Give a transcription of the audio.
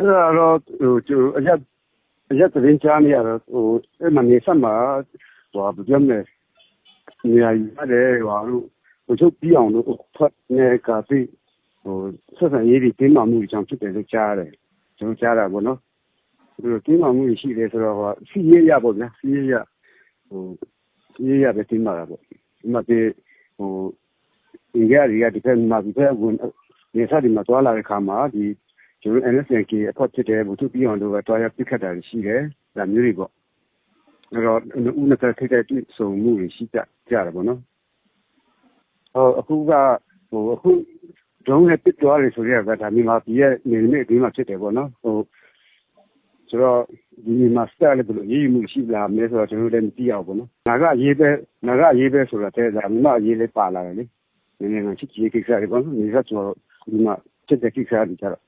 အဲ့ဒါတော့ဟိုကျအရက်အရက်သတင်းကြားနေရတော့ဟိုအဲ့မှာနေဆက်မှာဟိုဘယ်ပြောမလဲနေရာရတယ်ဟိုလို့ဟိုချုပ်ပြီးအောင်လို့ဖတ်နေကတိဟိုဆက်ဆံရေးဒီတင်းမာမှုကြောင့်ဖြစ်တယ်လို့ကြားရတယ်ကျွန်တော်ကြားတာပေါ့နော်ဒီလိုတင်းမာမှုရှိတယ်ဆိုတော့ဟိုစီးရရပေါ့ဗျာစီးရရဟိုစီးရရပဲတင်းမာတာပေါ့ဒီမှာဒီဟိုအင်္ဂါရီကဒီဖက်မှာဒီဖက်ဝင်နေစားဒီမှာတွာလာတဲ့ခါမှာဒီ ကျွန်တော် NSNK အဖော်ဖြစ်တဲ့ဘုသူပြီးအောင်လို့တွားရပြစ်ခတ်တာရှိတယ် ဒါမျိုးတွေပေါ့ အဲ့တော့ဦးနှစ်ဖက် ထိတဲ့တွေ့ဆုံမှုတွေ ရှိကြကြတယ်ပေါ့နော်ဟိုအခုကဟိုအခုဒုံးနဲ့ ပစ်သွားတယ်ဆိုရတာဒါ မြန်မာပြည်ရဲ့နေနေအပြီးမှဖြစ်တယ်ပေါ့နော်ဟိုဆိုတော့ဒီမှာစတာလည်း ဘယ်လိုရေးမှုရှိလာမလဲဆိုတော့ကျွန်တော်လည်း မသိအောင်ပေါ့နော်ငါကရေးပဲငါကရေးပဲဆိုတာတဲ့ဒါမြန်မာရေးလေးပါလာတယ်လေနည်းနည်းချစ်ကြီးကိစ္စတွေပေါ့နော်ဒီကကျွန်တော်ဒီမှာချက်တဲ့ကိစ္စတွေကြတော့